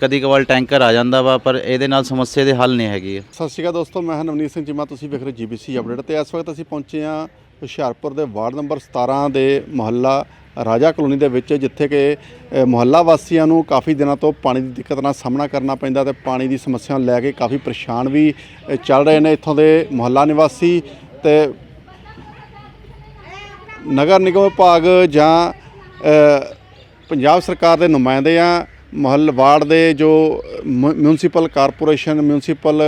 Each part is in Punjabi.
ਕਦੀ ਕਵਾਲ ਟੈਂਕਰ ਆ ਜਾਂਦਾ ਵਾ, ਪਰ ਇਹਦੇ ਨਾਲ ਸਮੱਸਿਆ ਦੇ ਹੱਲ ਨਹੀਂ ਹੈਗੀ। ਸਤਿ ਸ਼੍ਰੀ ਅਕਾਲ ਦੋਸਤੋ, ਮੈਂ ਹਾਂ ਨਵਨੀਤ ਸਿੰਘ ਚੀਮਾ, ਤੁਸੀਂ ਵੇਖ ਰਹੇ ਜੀਬੀਸੀ ਅਪਡੇਟ ਤੇ ਇਸ ਵਕਤ ਅਸੀਂ ਪਹੁੰਚੇ ਹਾਂ ਹੁਸ਼ਿਆਰਪੁਰ ਦੇ ਵਾਰਡ ਨੰਬਰ 17 ਦੇ ਮੁਹੱਲਾ ਰਾਜਾ ਕਲੋਨੀ ਦੇ ਵਿੱਚ, ਜਿੱਥੇ ਕਿ ਮੁਹੱਲਾ ਵਾਸੀਆਂ ਨੂੰ ਕਾਫੀ ਦਿਨਾਂ ਤੋਂ ਪਾਣੀ ਦੀ ਦਿੱਕਤ ਨਾਲ ਸਾਹਮਣਾ ਕਰਨਾ ਪੈਂਦਾ ਤੇ ਪਾਣੀ ਦੀ ਸਮੱਸਿਆ ਨੂੰ ਲੈ ਕੇ ਕਾਫੀ ਪਰੇਸ਼ਾਨ ਵੀ ਚੱਲ ਰਹੇ ਨੇ ਇੱਥੋਂ ਦੇ ਮੁਹੱਲਾ ਨਿਵਾਸੀ ਤੇ ਨਗਰ ਨਿਗਮ ਵਿਭਾਗ ਜਾਂ ਪੰਜਾਬ ਸਰਕਾਰ ਦੇ ਨੁਮਾਇੰਦੇ ਆ ਮਹੱਲ ਵਾਰਡ ਦੇ ਜੋ ਮਿਊ- ਮਿਊਨਿਸਪਲ ਕਾਰਪੋਰੇਸ਼ਨ ਮਿਊਨਿਸਪਲ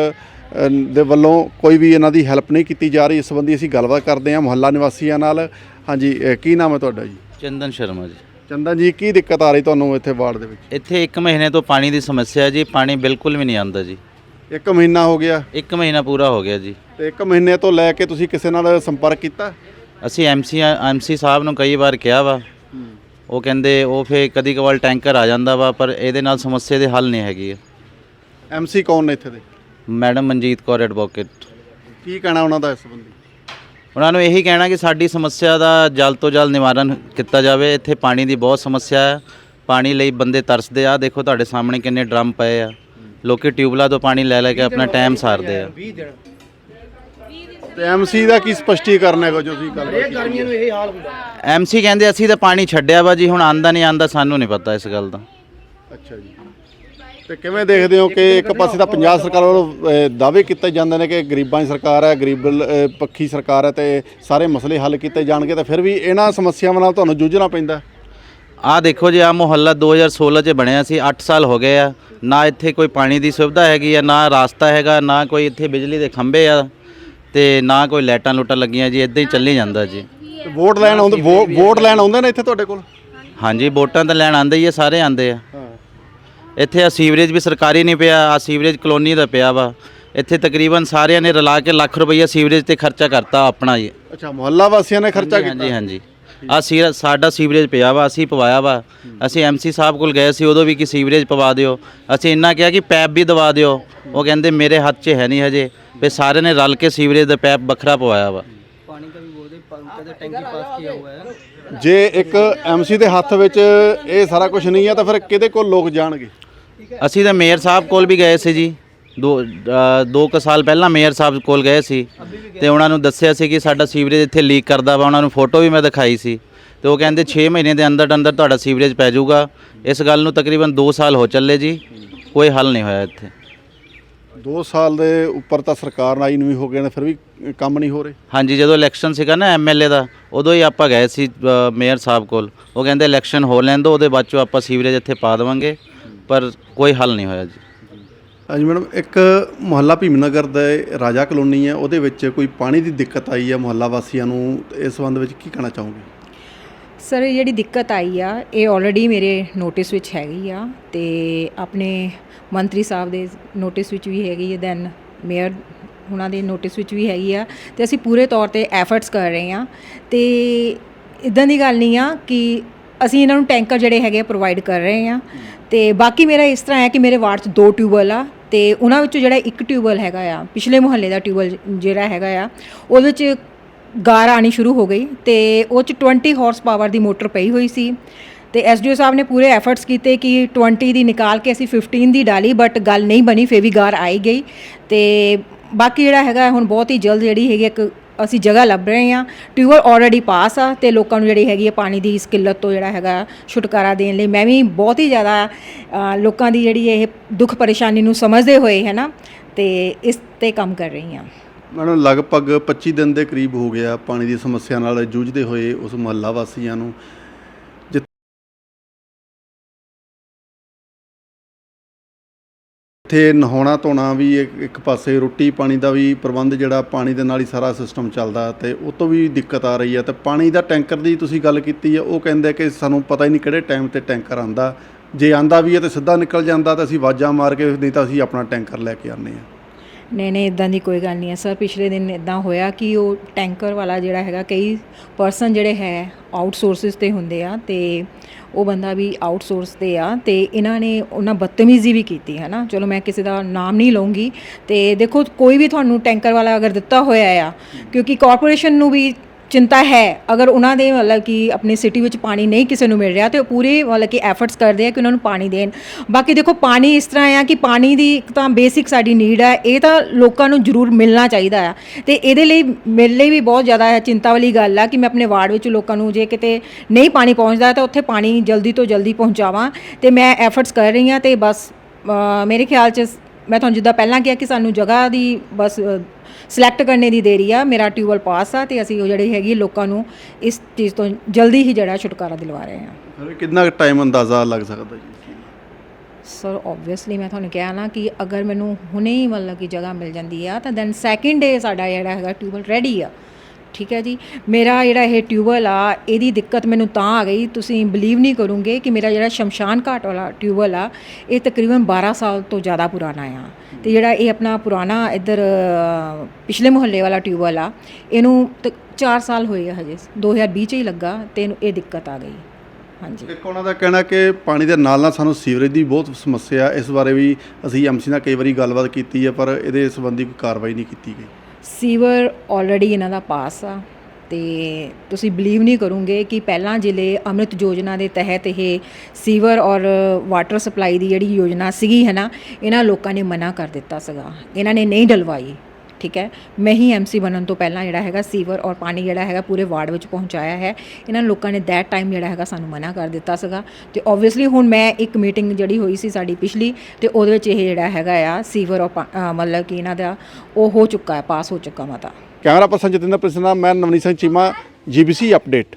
ਦੇ ਵੱਲੋਂ ਕੋਈ ਵੀ ਇਹਨਾਂ ਦੀ ਹੈਲਪ ਨਹੀਂ ਕੀਤੀ ਜਾ ਰਹੀ ਇਸ ਸੰਬੰਧੀ ਅਸੀਂ ਗੱਲਬਾਤ ਕਰਦੇ ਹਾਂ ਮੁਹੱਲਾ ਨਿਵਾਸੀਆਂ ਨਾਲ। ਹਾਂਜੀ ਕੀ ਨਾਮ ਹੈ ਤੁਹਾਡਾ ਜੀ? ਚੰਦਨ ਸ਼ਰਮਾ ਜੀ। ਚੰਦਨ ਜੀ ਕੀ ਦਿੱਕਤ ਆ ਰਹੀ ਤੁਹਾਨੂੰ ਇੱਥੇ ਵਾਰਡ ਦੇ ਵਿੱਚ? ਇੱਥੇ 1 ਮਹੀਨੇ ਤੋਂ ਪਾਣੀ ਦੀ ਸਮੱਸਿਆ ਹੈ ਜੀ ਪਾਣੀ ਬਿਲਕੁਲ ਵੀ ਨਹੀਂ ਆਉਂਦਾ ਜੀ। ਇੱਕ ਮਹੀਨਾ ਹੋ ਗਿਆ? 1 ਮਹੀਨਾ ਪੂਰਾ ਹੋ ਗਿਆ ਜੀ। ਤੇ ਇੱਕ ਮਹੀਨੇ ਤੋਂ ਲੈ ਕੇ ਤੁਸੀਂ ਕਿਸੇ ਨਾਲ ਸੰਪਰਕ ਕੀਤਾ? ਅਸੀਂ ਐਮਸੀ ਐਮਸੀ ਸਾਹਿਬ ਨੂੰ ਕਈ ਵਾਰ ਕਿਹਾ ਵਾ ਉਹ ਕਹਿੰਦੇ ਉਹ ਫੇ ਕਦੀ ਕਵਾਲ ਟੈਂਕਰ ਆ ਜਾਂਦਾ ਵਾ ਪਰ ਇਹਦੇ ਨਾਲ ਸਮੱਸਿਆ ਦੇ ਹੱਲ ਨਹੀਂ ਹੈਗੀ। ਐਮਸੀ ਕੌਣ ਨੇ ਇੱਥੇ ਦੇ? ਮੈਡਮ ਮਨਜੀਤ ਕੌਰ ਐਡਵੋਕੇਟ ਕੀ ਕਹਿਣਾ ਉਹਨਾਂ ਦਾ ਇਸ ਸੰਬੰਧੀ? ਉਹਨਾਂ ਨੂੰ ਇਹੀ ਕਹਿਣਾ ਕਿ ਸਾਡੀ ਸਮੱਸਿਆ ਦਾ ਜਲਦ ਤੋਂ ਜਲਦ ਨਿਵਾਰਨ ਕੀਤਾ ਜਾਵੇ। ਇੱਥੇ ਪਾਣੀ ਦੀ ਬਹੁਤ ਸਮੱਸਿਆ ਹੈ। ਪਾਣੀ ਲਈ ਬੰਦੇ ਤਰਸਦੇ ਆ। ਦੇਖੋ ਤੁਹਾਡੇ ਸਾਹਮਣੇ ਕਿੰਨੇ ਡਰਮ ਪਏ ਆ। ਲੋਕੀ ਟਿਊਬਲਾਂ ਤੋਂ ਪਾਣੀ ਲੈ ਲੈ ਕੇ ਆਪਣਾ ਟਾਈਮ ਸਾਰਦੇ ਆ। ਤੇ ਐਮਸੀ ਦਾ ਕੀ ਸਪਸ਼ਟੀਕਰਨ ਹੈਗਾ ਜੋ ਤੁਸੀਂ ਗੱਲ ਗਰਮੀਆਂ ਨੂੰ ਇਹ ਹਾਲ ਹੁੰਦਾ। ਐਮਸੀ ਕਹਿੰਦੇ ਅਸੀਂ ਤਾਂ ਪਾਣੀ ਛੱਡਿਆ ਵਾ ਜੀ ਹੁਣ ਆਂਦਾ ਨਹੀਂ ਆਂਦਾ ਸਾਨੂੰ ਨਹੀਂ ਪਤਾ ਇਸ ਗੱਲ ਦਾ। ਅੱਛਾ ਜੀ। ਤੇ ਕਿਵੇਂ ਦੇਖਦੇ ਹੋ ਕਿ ਇੱਕ ਪਾਸੇ ਤਾਂ ਪੰਜਾਬ ਸਰਕਾਰ ਵੱਲੋਂ ਦਾਅਵੇ ਕੀਤੇ ਜਾਂਦੇ ਨੇ ਕਿ ਗਰੀਬਾਂ ਦੀ ਸਰਕਾਰ ਹੈ ਗਰੀਬ ਪੱਖੀ ਸਰਕਾਰ ਹੈ ਤੇ ਸਾਰੇ ਮਸਲੇ ਹੱਲ ਕੀਤੇ ਜਾਣਗੇ ਤਾਂ ਫਿਰ ਵੀ ਇਹਨਾਂ ਸਮੱਸਿਆਵਾਂ ਨਾਲ ਤੁਹਾਨੂੰ ਜੂਝਣਾ ਪੈਂਦਾ ਆਹ ਦੇਖੋ ਜੀ ਆ ਮੁਹੱਲਾ 2016 ਚ ਬਣਿਆ ਸੀ 8 ਸਾਲ ਹੋ ਗਏ ਆ। ਨਾ ਇੱਥੇ ਕੋਈ ਪਾਣੀ ਦੀ ਸੁਵਿਧਾ ਹੈਗੀ ਆ ਨਾ ਰਾਸਤਾ ਹੈਗਾ ਨਾ ਕੋਈ ਇੱਥੇ ਬਿਜਲੀ ਦੇ ਖੰਭੇ ਆ। ਤੇ ਨਾ ਕੋਈ ਲਾਈਟਾਂ ਲੂਟਾਂ ਲੱਗੀਆਂ ਜੀ ਇਦਾਂ ਹੀ ਚੱਲੀ ਜਾਂਦਾ ਜੀ। ਵੋਟ ਲੈਣ ਆਉਂਦੇ ਵੋ- ਵੋਟ ਲੈਣ ਆਉਂਦੇ ਨੇ ਇੱਥੇ ਤੁਹਾਡੇ ਕੋਲ? ਹਾਂਜੀ ਵੋਟਾਂ ਤਾਂ ਲੈਣ ਆਂਦੇ ਹੀ ਆ ਸਾਰੇ ਆਂਦੇ ਆ। ਹਾਂ। ਇੱਥੇ ਆ ਸੀਵਰੇਜ ਵੀ ਸਰਕਾਰੀ ਨਹੀਂ ਪਿਆ ਆ ਸੀਵਰੇਜ ਕਲੋਨੀ ਦਾ ਪਿਆ ਵਾ। ਇੱਥੇ ਤਕਰੀਬਨ ਸਾਰਿਆਂ ਨੇ ਰਲਾ ਕੇ ਲੱਖ ਰੁਪਈਆ ਸੀਵਰੇਜ ਤੇ ਖਰਚਾ ਕਰਤਾ ਆਪਣਾ ਜੀ। ਅੱਛਾ ਮੁਹੱਲਾ ਵਾਸੀਆਂ ਨੇ ਖਰਚਾ ਕੀਤਾ ਹਾਂਜੀ ਹਾਂਜੀ। ਆ ਸੀਰ ਸਾਡਾ ਸੀਵਰੇਜ ਪਿਆ ਵਾ ਅਸੀਂ ਪਵਾਇਆ ਵਾ। ਅਸੀਂ ਐਮਸੀ ਸਾਹਿਬ ਕੋਲ ਗਏ ਸੀ ਉਦੋਂ ਵੀ ਕਿ ਸੀਵਰੇਜ ਪਵਾ ਦਿਓ। ਅਸੀਂ ਇੰਨਾ ਕਿਹਾ ਕਿ ਪੈਪ ਵੀ ਦਵਾ ਦਿਓ। ਉਹ ਕਹਿੰਦੇ ਮੇਰੇ ਹੱਥ 'ਚ ਹੈ ਨਹੀਂ ਹਜੇ। ਵੀ ਸਾਰੇ ਨੇ ਰਲ ਕੇ ਸੀਵਰੇਜ ਦਾ ਪੈਪ ਵੱਖਰਾ ਪਵਾਇਆ ਵਾ। ਜੇ ਇੱਕ ਐਮਸੀ ਦੇ ਹੱਥ ਵਿੱਚ ਇਹ ਸਾਰਾ ਕੁਝ ਨਹੀਂ ਹੈ ਤਾਂ ਫਿਰ ਕਿਹਦੇ ਕੋਲ ਲੋਕ ਜਾਣਗੇ? ਅਸੀਂ ਤਾਂ ਮੇਅਰ ਸਾਹਿਬ ਕੋਲ ਵੀ ਗਏ ਸੀ ਜੀ। ਦੋ ਅ, ਦੋ ਕੁ ਸਾਲ ਪਹਿਲਾਂ ਮੇਅਰ ਸਾਹਿਬ ਕੋਲ ਗਏ ਸੀ ਤੇ ਉਹਨਾਂ ਨੂੰ ਦੱਸਿਆ ਸੀ ਕਿ ਸਾਡਾ ਸੀਵਰੇਜ ਇੱਥੇ ਲੀਕ ਕਰਦਾ ਵਾ ਉਹਨਾਂ ਨੂੰ ਫੋਟੋ ਵੀ ਮੈਂ ਦਿਖਾਈ ਸੀ। ਤੇ ਉਹ ਕਹਿੰਦੇ 6 ਮਹੀਨੇ ਦੇ ਅੰਦਰ ਅੰਦਰ ਤੁਹਾਡਾ ਸੀਵਰੇਜ ਪੈ ਜਾਊਗਾ। ਇਸ ਗੱਲ ਨੂੰ ਤਕਰੀਬਨ 2 ਸਾਲ ਹੋ ਚੱਲੇ ਜੀ। ਕੋਈ ਹੱਲ ਨਹੀਂ ਹੋਇਆ ਇੱਥੇ। 2 ਸਾਲ ਦੇ ਉੱਪਰ ਤਾਂ ਸਰਕਾਰ ਆਈ ਨੂੰ ਵੀ ਹੋ ਗਏ ਨੇ ਫਿਰ ਵੀ ਕੰਮ ਨਹੀਂ ਹੋ ਰਹੇ। ਹਾਂਜੀ ਜਦੋਂ ਇਲੈਕਸ਼ਨ ਸੀਗਾ ਨਾ ਐਮਐਲਏ ਦਾ ਉਦੋਂ ਹੀ ਆਪਾਂ ਗਏ ਸੀ ਅ, ਮੇਅਰ ਸਾਹਿਬ ਕੋਲ। ਉਹ ਕਹਿੰਦੇ ਇਲੈਕਸ਼ਨ ਹੋ ਲੈਣ ਦਿਓ ਉਹਦੇ ਬਾਅਦ ਚੋਂ ਆਪਾਂ ਸੀਵਰੇਜ ਇੱਥੇ ਪਾ ਦੇਵਾਂਗੇ ਪਰ ਕੋਈ ਹੱਲ ਨਹੀਂ ਹੋਇਆ ਜੀ। ਹਾਂਜੀ ਮੈਡਮ, ਇੱਕ ਮੁਹੱਲਾ ਭੀਮਨਗਰ ਦੇ ਰਾਜਾ ਕਲੋਨੀ ਹੈ, ਉਹਦੇ ਵਿੱਚ ਕੋਈ ਪਾਣੀ ਦੀ ਦਿੱਕਤ ਆਈ ਹੈ ਮੁਹੱਲਾ ਵਾਸੀਆਂ ਨੂੰ ਇਸ ਸੰਬੰਧ ਵਿੱਚ ਕੀ ਕਹਿਣਾ ਚਾਹੋਗੇ? ਸਰ, ਇਹ ਜਿਹੜੀ ਦਿੱਕਤ ਆਈ ਆ, ਇਹ ਆਲਰੇਡੀ ਮੇਰੇ ਨੋਟਿਸ ਵਿੱਚ ਹੈਗੀ ਆ, ਤੇ ਆਪਣੇ ਮੰਤਰੀ ਸਾਹਿਬ ਦੇ ਨੋਟਿਸ ਵਿੱਚ ਵੀ ਹੈਗੀ ਹੈ ਦੈਨ ਮੇਅਰ ਉਹਨਾਂ ਦੇ ਨੋਟਿਸ ਵਿੱਚ ਵੀ ਹੈਗੀ ਆ, ਤੇ ਅਸੀਂ ਪੂਰੇ ਤੌਰ ਤੇ ਐਫਰਟਸ ਕਰ ਰਹੇ ਆ, ਤੇ ਇਦਾਂ ਦੀ ਗੱਲ ਨਹੀਂ ਆ ਕਿ ਅਸੀਂ ਇਹਨਾਂ ਨੂੰ ਟੈਂਕਰ ਜਿਹੜੇ ਹੈਗੇ ਪ੍ਰੋਵਾਈਡ ਕਰ ਰਹੇ ਆ, ਤੇ ਬਾਕੀ ਮੇਰਾ ਇਸ ਤਰ੍ਹਾਂ ਹੈ ਕਿ ਮੇਰੇ ਵਾਰਡ 'ਚ ਦੋ ਟਿਊਬਵੈੱਲ ਆ ਤੇ ਉਹਨਾਂ ਵਿੱਚੋਂ ਜਿਹੜਾ ਇੱਕ ਟਿਊਬਵੈੱਲ ਹੈਗਾ ਆ, ਪਿਛਲੇ ਮੁਹੱਲੇ ਦਾ ਟਿਊਬਵੈੱਲ ਜਿਹੜਾ ਹੈਗਾ ਆ, ਉਹਦੇ 'ਚ ਗਾਰ ਆਣੀ ਸ਼ੁਰੂ ਹੋ ਗਈ ਤੇ ਉਹ ਚ 20 ਹਾਰਸ ਪਾਵਰ ਦੀ ਮੋਟਰ ਪਈ ਹੋਈ ਸੀ ਤੇ ਐਸਡੀਓ ਸਾਹਿਬ ਨੇ ਪੂਰੇ ਐਫਰਟਸ ਕੀਤੇ ਕਿ 20 ਦੀ ਨਿਕਾਲ ਕੇ ਅਸੀਂ 15 ਦੀ ਡਾਲੀ ਬਟ ਗੱਲ ਨਹੀਂ ਬਣੀ, ਫੇਰ ਵੀ ਗਾਰ ਆਈ ਗਈ ਤੇ ਬਾਕੀ ਜਿਹੜਾ ਹੈਗਾ ਹੁਣ ਬਹੁਤ ਹੀ ਜਲਦ ਜਿਹੜੀ ਹੈਗੀ ਇੱਕ ਅਸੀਂ ਜਗ੍ਹਾ ਲੱਭ ਰਹੇ ਹਾਂ। ਟਿਊਬਲ ਆਲਰੇਡੀ ਪਾਸ ਆ ਤੇ ਲੋਕਾਂ ਨੂੰ ਜਿਹੜੀ ਹੈਗੀ ਹੈ ਪਾਣੀ ਦੀ ਇਸ ਕਿੱਲਤ ਤੋਂ ਜਿਹੜਾ ਹੈਗਾ ਛੁਟਕਾਰਾ ਦੇਣ ਲਈ ਮੈਂ ਵੀ ਬਹੁਤ ਹੀ ਜ਼ਿਆਦਾ ਲੋਕਾਂ ਦੀ ਜਿਹੜੀ ਇਹ ਦੁੱਖ ਪਰੇਸ਼ਾਨੀ ਨੂੰ ਸਮਝਦੇ ਹੋਏ ਹੈ ਨਾ, ਤੇ ਇਸ ਤੇ ਕੰਮ ਕਰ ਰਹੀ ਹਾਂ। ਮੈਡਮ, ਲਗਭਗ 25 ਦਿਨ ਦੇ ਕਰੀਬ ਹੋ ਗਿਆ ਪਾਣੀ ਦੀ ਸਮੱਸਿਆ ਨਾਲ ਜੂਝਦੇ ਹੋਏ ਉਸ ਮੁਹੱਲਾ ਵਾਸੀਆਂ ਨੂੰ। ਇੱਥੇ ਨਹਾਉਣਾ ਧੋਣਾ ਵੀ ਇੱਕ ਪਾਸੇ ਰੋਟੀ ਪਾਣੀ ਦਾ ਵੀ ਪ੍ਰਬੰਧ ਜਿਹੜਾ ਪਾਣੀ ਦੇ ਨਾਲ ਹੀ ਸਾਰਾ ਸਿਸਟਮ ਚੱਲਦਾ ਤੇ ਉਹ ਤੋਂ ਵੀ ਦਿੱਕਤ ਆ ਰਹੀ ਹੈ ਤੇ ਪਾਣੀ ਦਾ ਟੈਂਕਰ ਦੀ ਤੁਸੀਂ ਗੱਲ ਕੀਤੀ ਹੈ ਉਹ ਕਹਿੰਦੇ ਕਿ ਸਾਨੂੰ ਪਤਾ ਹੀ ਨਹੀਂ ਕਿਹੜੇ ਟਾਈਮ ਤੇ ਟੈਂਕਰ ਆਂਦਾ ਜੇ ਆਂਦਾ ਵੀ ਹੈ ਤੇ ਸਿੱਧਾ ਨਿਕਲ ਜਾਂਦਾ ਤਾਂ ਅਸੀਂ ਵਾਜਾਂ ਮਾਰ ਕੇ, ਨਹੀਂ ਤਾਂ ਅਸੀਂ ਆਪਣਾ ਟੈਂਕਰ ਲੈ ਕੇ ਆਉਂਦੇ ਹਾਂ ਨਹੀਂ ਨਹੀਂ ਇਦਾਂ ਦੀ ਕੋਈ ਗੱਲ ਨਹੀਂ ਹੈ। ਸਰ ਪਿਛਲੇ ਦਿਨ ਇਦਾਂ ਹੋਇਆ ਕਿ ਉਹ ਟੈਂਕਰ ਵਾਲਾ ਜਿਹੜਾ ਹੈਗਾ ਕਈ ਪਰਸਨ ਜਿਹੜੇ ਹੈ ਆਊਟਸੋਰਸਿਸ ਤੇ ਹੁੰਦੇ ਆ ਤੇ ਉਹ ਬੰਦਾ ਵੀ ਆਊਟਸੋਰਸ ਤੇ ਆ ਤੇ ਇਹਨਾਂ ਨੇ ਉਹਨਾਂ ਬਦਤਮੀਜ਼ੀ ਵੀ ਕੀਤੀ ਹੈ ਨਾ? ਚਲੋ ਮੈਂ ਕਿਸੇ ਦਾ ਨਾਮ ਨਹੀਂ ਲਵਾਂਗੀ ਤੇ ਦੇਖੋ ਕੋਈ ਵੀ ਤੁਹਾਨੂੰ ਟੈਂਕਰ ਵਾਲਾ ਅਗਰ ਦਿੱਤਾ ਹੋਇਆ ਆ ਕਿਉਂਕਿ ਕਾਰਪੋਰੇਸ਼ਨ ਨੂੰ ਵੀ ਚਿੰਤਾ ਹੈ। ਅਗਰ ਉਹਨਾਂ ਦੇ ਮਤਲਬ ਕਿ ਆਪਣੀ ਸਿਟੀ ਵਿੱਚ ਪਾਣੀ ਨਹੀਂ ਕਿਸੇ ਨੂੰ ਮਿਲ ਰਿਹਾ ਤੇ ਉਹ ਪੂਰੇ ਮਤਲਬ ਕਿ ਐਫਰਟਸ ਕਰਦੇ ਆ ਕਿ ਉਹਨਾਂ ਨੂੰ ਪਾਣੀ ਦੇਣ। ਬਾਕੀ ਦੇਖੋ, ਪਾਣੀ ਇਸ ਤਰ੍ਹਾਂ ਆ ਕਿ ਪਾਣੀ ਦੀ ਇੱਕ ਤਾਂ ਬੇਸਿਕ ਸਾਡੀ ਨੀਡ ਹੈ ਇਹ ਤਾਂ ਲੋਕਾਂ ਨੂੰ ਜ਼ਰੂਰ ਮਿਲਣਾ ਚਾਹੀਦਾ ਆ। ਤੇ ਇਹਦੇ ਲਈ, ਮੇਰੇ ਲਈ ਵੀ ਬਹੁਤ ਜ਼ਿਆਦਾ ਹੈ ਚਿੰਤਾ ਵਾਲੀ ਗੱਲ ਆ ਕਿ ਮੈਂ ਆਪਣੇ ਵਾਰਡ ਵਿੱਚ ਲੋਕਾਂ ਨੂੰ ਜੇ ਕਿਤੇ ਨਹੀਂ ਪਾਣੀ ਪਹੁੰਚਦਾ ਤਾਂ ਉੱਥੇ ਪਾਣੀ ਜਲਦੀ ਤੋਂ ਜਲਦੀ ਪਹੁੰਚਾਵਾਂ। ਤੇ ਮੈਂ ਐਫਰਟਸ ਕਰ ਰਹੀ ਹਾਂ ਤੇ ਬਸ ਮੇਰੇ ਖਿਆਲ 'ਚ ਮੈਂ ਤੁਹਾਨੂੰ ਜਿੱਦਾਂ ਪਹਿਲਾਂ ਕਿਹਾ ਕਿ ਸਾਨੂੰ ਜਗ੍ਹਾ ਦੀ ਬਸ ਸਿਲੈਕਟ ਕਰਨੇ ਦੀ ਦੇਰੀ ਆ ਮੇਰਾ ਟਿਊਬਲ ਪਾਸ ਆ ਤੇ ਅਸੀਂ ਉਹ ਜਿਹੜੀ ਹੈਗੀ ਲੋਕਾਂ ਨੂੰ ਇਸ ਚੀਜ਼ ਤੋਂ ਜਲਦੀ ਹੀ ਜਿਹੜਾ ਛੁਟਕਾਰਾ ਦਿਲਵਾ ਰਹੇ ਹਾਂ। ਫਿਰ ਕਿੰਨਾ ਟਾਈਮ ਅੰਦਾਜ਼ਾ ਲੱਗ ਸਕਦਾ ਜੀ? ਸਰ ਆਬਵੀਅਸਲੀ ਮੈਂ ਤੁਹਾਨੂੰ ਕਿਹਾ ਨਾ ਕਿ ਅਗਰ ਮੈਨੂੰ ਹੁਣੇ ਹੀ ਮਤਲਬ ਕਿ ਜਗ੍ਹਾ ਮਿਲ ਜਾਂਦੀ ਆ ਤਾਂ ਦੈਨ ਸੈਕਿੰਡ ਡੇ ਸਾਡਾ ਜਿਹੜਾ ਹੈਗਾ ਟਿਊਬਲ ਰੈਡੀ ਆ। ਠੀਕ ਹੈ ਜੀ? ਮੇਰਾ ਜਿਹੜਾ ਇਹ ਟਿਊਬਲ ਆ, ਇਹਦੀ ਦਿੱਕਤ ਮੈਨੂੰ ਤਾਂ ਆ ਗਈ। ਤੁਸੀਂ ਬਲੀਵ ਨਹੀਂ ਕਰੋਗੇ ਕਿ ਮੇਰਾ ਜਿਹੜਾ ਸ਼ਮਸ਼ਾਨ ਘਾਟ ਵਾਲਾ ਟਿਊਬਲ ਆ, ਇਹ ਤਕਰੀਬਨ 12 ਸਾਲ ਤੋਂ ਜ਼ਿਆਦਾ ਪੁਰਾਣਾ ਆ। ਤੇ ਜਿਹੜਾ ਇਹ ਆਪਣਾ ਪੁਰਾਣਾ ਇੱਧਰ ਪਿਛਲੇ ਮੁਹੱਲੇ ਵਾਲਾ ਟਿਊਬਲ ਆ, ਇਹਨੂੰ 4 ਸਾਲ ਹੋਏ ਆ ਹਜੇ। 2020 ਚ ਹੀ ਲੱਗਾ ਤੇ ਇਹਨੂੰ ਇਹ ਦਿੱਕਤ ਆ ਗਈ। ਹਾਂਜੀ। ਇੱਕ ਉਹਨਾਂ ਦਾ ਕਹਿਣਾ ਕਿ ਪਾਣੀ ਦੇ ਨਾਲ ਨਾਲ ਸਾਨੂੰ ਸੀਵਰੇਜ ਦੀ ਬਹੁਤ ਸਮੱਸਿਆ ਇਸ ਬਾਰੇ ਵੀ ਅਸੀਂ ਐਮਸੀ ਨਾਲ ਕਈ ਵਾਰੀ ਗੱਲਬਾਤ ਕੀਤੀ ਹੈ ਪਰ ਇਹਦੇ ਸੰਬੰਧੀ ਕੋਈ ਕਾਰਵਾਈ ਨਹੀਂ ਕੀਤੀ ਗਈ। ਸੀਵਰ ਆਲਰੇਡੀ ਇਹਨਾਂ ਦਾ ਪਾਸ ਆ ਤੇ ਤੁਸੀਂ ਬਲੀਵ ਨਹੀਂ ਕਰੋਗੇ ਕਿ ਪਹਿਲਾਂ ਜ਼ਿਲ੍ਹੇ ਅੰਮ੍ਰਿਤ ਯੋਜਨਾ ਦੇ ਤਹਿਤ ਇਹ ਸੀਵਰ ਔਰ ਵਾਟਰ ਸਪਲਾਈ ਦੀ ਜਿਹੜੀ ਯੋਜਨਾ ਸੀਗੀ ਹੈ ਨਾ, ਇਹਨਾਂ ਲੋਕਾਂ ਨੇ ਮਨਾ ਕਰ ਦਿੱਤਾ ਸੀਗਾ। ਇਹਨਾਂ ਨੇ ਨਹੀਂ ਡਲਵਾਈ। ਠੀਕ ਹੈ? ਮੈਂ ਹੀ ਐਮਸੀ ਬਣਨ ਤੋਂ ਪਹਿਲਾਂ ਜਿਹੜਾ ਹੈਗਾ ਸੀਵਰ ਔਰ ਪਾਣੀ ਜਿਹੜਾ ਹੈਗਾ ਪੂਰੇ ਵਾਰਡ ਵਿੱਚ ਪਹੁੰਚਾਇਆ ਹੈ। ਇਹਨਾਂ ਲੋਕਾਂ ਨੇ ਦੈਟ ਟਾਈਮ ਜਿਹੜਾ ਹੈਗਾ ਸਾਨੂੰ ਮਨਾ ਕਰ ਦਿੱਤਾ ਸੀਗਾ। ਤੇ ਆਬਵੀਅਸਲੀ ਹੁਣ ਮੈਂ ਇੱਕ ਮੀਟਿੰਗ ਜਿਹੜੀ ਹੋਈ ਸੀ ਸਾਡੀ ਪਿਛਲੀ, ਤੇ ਉਹਦੇ ਵਿੱਚ ਇਹ ਜਿਹੜਾ ਹੈਗਾ ਆ ਸੀਵਰ ਔਰ ਪਾ- ਮਤਲਬ ਕਿ ਇਹਨਾਂ ਦਾ ਉਹ ਹੋ ਚੁੱਕਾ ਹੈ, ਪਾਸ ਹੋ ਚੁੱਕਾ ਮਤਾ। ਕੈਮਰਾ ਪਰਸਨ ਜਤਿੰਦਰ ਪ੍ਰਸੰਨਾ, ਮੈਂ ਨਵਨੀਤ ਸਿੰਘ ਚੀਮਾ ਜੀਬੀਸੀ ਅਪਡੇਟ